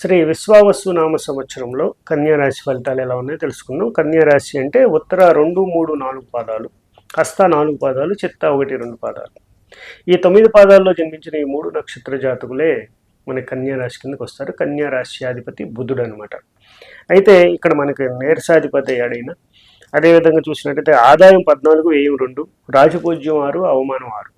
శ్రీ విశ్వావసు నామ సంవత్సరంలో కన్యా రాశి ఫలితాలు ఎలా ఉన్నాయో తెలుసుకుందాం. కన్యారాశి అంటే ఉత్తర రెండు మూడు నాలుగు పాదాలు హస్త నాలుగు పాదాలు చిత్త ఒకటి రెండు పాదాలు. ఈ తొమ్మిది పాదాల్లో జన్మించిన ఈ మూడు నక్షత్ర జాతకులే మన కన్యా రాశి కిందకు వస్తారు. కన్యారాశ్యాధిపతి బుధుడు అనమాట అయితే ఇక్కడ మనకి నేర్సాధిపతి అయ్యాడైనా అదేవిధంగా చూసినట్టయితే ఆదాయం పద్నాలుగు వ్యయం రెండు రాజపూజ్యం ఆరు అవమానం ఆరు.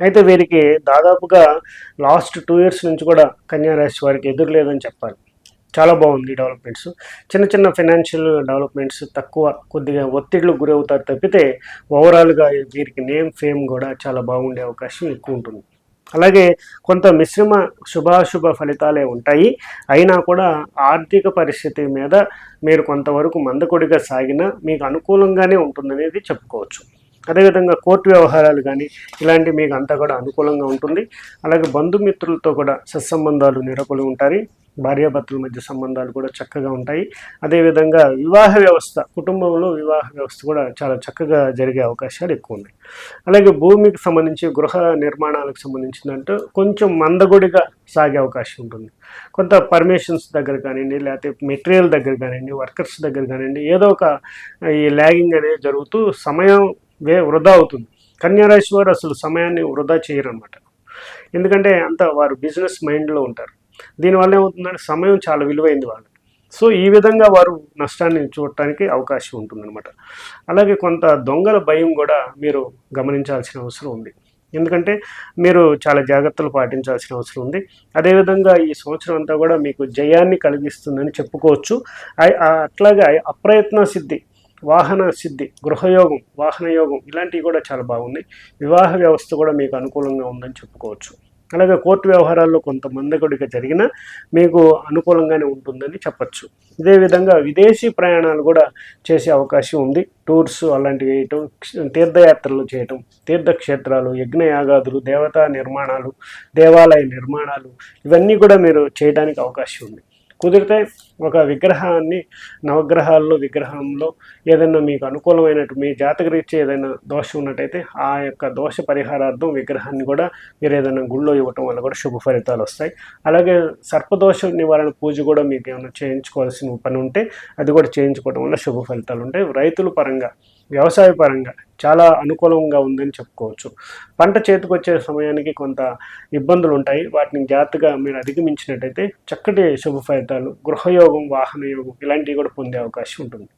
అయితే వీరికి దాదాపుగా లాస్ట్ టూ ఇయర్స్ నుంచి కూడా కన్యారాశి వారికి ఎదురు లేదని చెప్పాలి. చాలా బాగుంది డెవలప్మెంట్స్. చిన్న చిన్న ఫైనాన్షియల్ డెవలప్మెంట్స్ తక్కువ కొద్దిగా ఒత్తిడికి గురవుతారు తప్పితే ఓవరాల్గా వీరికి నేమ్ ఫేమ్ కూడా చాలా బాగుండే అవకాశం ఎక్కువ ఉంటుంది. అలాగే కొంత మిశ్రమ శుభాశుభ ఫలితాలే ఉంటాయి. అయినా కూడా ఆర్థిక పరిస్థితి మీద మీరు కొంతవరకు మందకొడిగా సాగినా మీకు అనుకూలంగానే ఉంటుందనేది చెప్పుకోవచ్చు. అదేవిధంగా కోర్టు వ్యవహారాలు కానీ ఇలాంటి మీకు అంతా కూడా అనుకూలంగా ఉంటుంది. అలాగే బంధుమిత్రులతో కూడా సత్సంబంధాలు నెలకొని ఉంటాయి. భార్యాభర్తల మధ్య సంబంధాలు కూడా చక్కగా ఉంటాయి. అదేవిధంగా వివాహ వ్యవస్థ కుటుంబంలో వివాహ వ్యవస్థ కూడా చాలా చక్కగా జరిగే అవకాశాలు ఎక్కువ ఉన్నాయి. అలాగే భూమికి సంబంధించి గృహ నిర్మాణాలకు సంబంధించినట్టు కొంచెం మందగొడిగా సాగే అవకాశం ఉంటుంది. కొంత పర్మిషన్స్ దగ్గర కానివ్వండి లేకపోతే మెటీరియల్ దగ్గర కానివ్వండి వర్కర్స్ దగ్గర కానివ్వండి ఏదో ఒక ఈ ల్యాగింగ్ అనేది జరుగుతూ సమయం వే వృధా అవుతుంది. కన్యారాశి వారు అసలు సమయాన్ని వృధా చేయరు అనమాట ఎందుకంటే అంత వారు బిజినెస్ మైండ్లో ఉంటారు. దీనివల్ల ఏమవుతుందంటే సమయం చాలా విలువైంది వాళ్ళు సో ఈ విధంగా వారు నష్టాన్ని చూడటానికి అవకాశం ఉంటుందన్నమాట. అలాగే కొంత దొంగల భయం కూడా మీరు గమనించాల్సిన అవసరం ఉంది. ఎందుకంటే మీరు చాలా జాగ్రత్తలు పాటించాల్సిన అవసరం ఉంది. అదేవిధంగా ఈ సంవత్సరం అంతా కూడా మీకు జయాన్ని కలిగిస్తుందని చెప్పుకోవచ్చు. అట్లాగే అప్రయత్న సిద్ధి వాహన సిద్ధి గృహయోగం వాహనయోగం ఇలాంటివి కూడా చాలా బాగున్నాయి. వివాహ వ్యవస్థ కూడా మీకు అనుకూలంగా ఉందని చెప్పుకోవచ్చు. అలాగే కోర్టు వ్యవహారాల్లో కొంత మందకొడిగా జరిగినా మీకు అనుకూలంగానే ఉంటుందని చెప్పచ్చు. ఇదే విధంగా విదేశీ ప్రయాణాలు కూడా చేసే అవకాశం ఉంది. టూర్స్ అలాంటివి వేయటం తీర్థయాత్రలు చేయటం తీర్థక్షేత్రాలు యజ్ఞయాగాదులు దేవతా నిర్మాణాలు దేవాలయ నిర్మాణాలు ఇవన్నీ కూడా మీరు చేయడానికి అవకాశం ఉంది. కుదిరితే ఒక విగ్రహాన్ని నవగ్రహాల్లో విగ్రహంలో ఏదైనా మీకు అనుకూలమైనట్టు మీ జాతకరీత్యా ఏదైనా దోషం ఉన్నట్టయితే ఆ యొక్క దోష పరిహారార్థం విగ్రహాన్ని కూడా మీరు ఏదైనా గుళ్ళో ఇవ్వటం వల్ల కూడా శుభ ఫలితాలు వస్తాయి. అలాగే సర్పదోష నివారణ పూజ కూడా మీకు ఏమైనా చేయించుకోవాల్సిన పని ఉంటే అది కూడా చేయించుకోవడం వల్ల శుభ ఫలితాలు ఉంటాయి. రైతుల పరంగా వ్యవసాయ పరంగా చాలా అనుకూలంగా ఉందని చెప్పుకోవచ్చు. పంట చేతికొచ్చే సమయానికి కొంత ఇబ్బందులు ఉంటాయి వాటిని జాగ్రత్తగా మీరు అధిగమించినట్టయితే చక్కటి శుభ ఫలితాలు గృహయోగం వాహన యోగం ఇలాంటివి కూడా పొందే అవకాశం ఉంటుంది.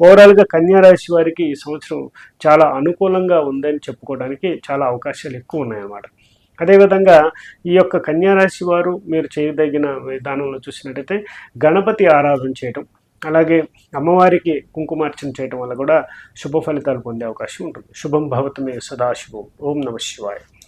ఓవరాల్గా కన్యారాశి వారికి ఈ సంవత్సరం చాలా అనుకూలంగా ఉందని చెప్పుకోవడానికి చాలా అవకాశాలు ఎక్కువ ఉన్నాయన్నమాట. అదేవిధంగా ఈ యొక్క కన్యారాశి వారు మీరు చేయదగిన విధానంలో చూసినట్టయితే గణపతి ఆరాధన చేయటం అలాగే అమ్మవారికి కుంకుమార్చన చేయటం వల్ల కూడా శుభ ఫలితాలు పొందే అవకాశం ఉంటుంది. శుభం భవతమే సదాశివం. ఓం నమ శివాయ.